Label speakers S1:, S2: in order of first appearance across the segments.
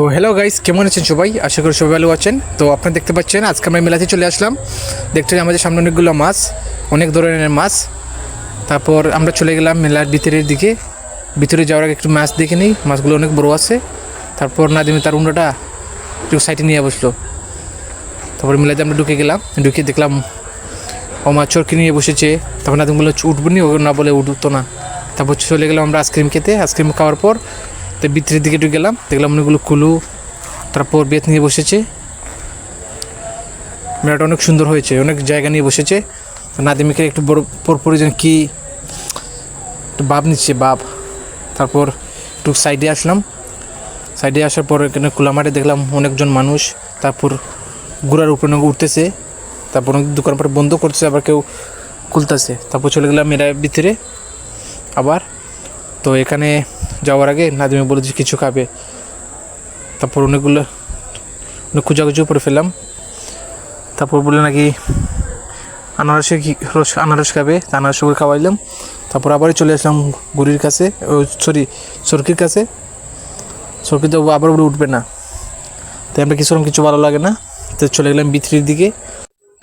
S1: তো hello guys কেমন আছেন সবাই? আশা করি সবাই ভালো আছেন। তো আপনারা দেখতে পাচ্ছেন, আজকে আমরা মেলাতে চলে আসলাম। দেখতে আমাদের সামনে অনেকগুলো মাছ, অনেক ধরনের মাছ। তারপর আমরা চলে গেলাম মেলার ভিতরের দিকে। ভিতরে যাওয়ার আগে একটু মাছ দেখে নিই, মাছগুলো অনেক বড় আছে। তারপর না নাদিমে তার উন্ডটা একটু সাইডে নিয়ে বসল। তারপর মেলাতে আমরা ঢুকে গেলাম, ঢুকে দেখলাম ও মাছ চরকি নিয়ে বসেছে। তারপর নাদিম বলল, উঠবো নি? ও না বলে, উঠতো না। তারপর চলে গেলাম আমরা আইসক্রিম খেতে। আইসক্রিম খাওয়ার পর তো ভিতরের দিকে ঢুকে গেলাম, দেখলাম অনেকগুলো কুলু, তারপর বেত নিয়ে বসেছে। মেলাটা অনেক সুন্দর হয়েছে, অনেক জায়গা নিয়ে বসেছে। নাদিমিকে একটু বড় পরপরই যেন কি একটু বাপ নিচ্ছে বাপ তারপর একটু সাইডে আসলাম। সাইডে আসার পর এখানে খোলা মাঠে দেখলাম অনেকজন মানুষ, তারপর ঘোড়ার উপরে উঠতেছে। তারপর অনেক দোকান পর বন্ধ করছে আবার কেউ খুলতেছে। তারপর চলে গেলাম মেয়েরা ভিতরে আবার। তো এখানে যাওয়ার আগে নাদিমে বলে যে কিছু খাবে। তারপর অনেকগুলো অনেক খুঁজাখুঁজিও করে ফেললাম। তারপর বলল নাকি আনারসে রস আনারস খাবে। আনারস করে খাওয়াইলাম। তারপর আবারই চলে আসলাম গুড়ির কাছে। সরি, সরকির কাছে। সরকি তো আবার বলে উঠবে না। তাই আমরা কিছু কিছু ভালো লাগে না। তো চলে গেলাম ভিতরের দিকে।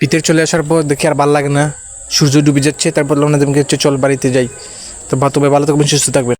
S1: ভিতরে চলে আসার পর দেখি আর ভালো লাগে না। সূর্য ডুবে যাচ্ছে। তারপর বললাম তুমি চল বাড়িতে যাই। তো বা তবে ভালো থাকবেন, সুস্থ থাকবেন।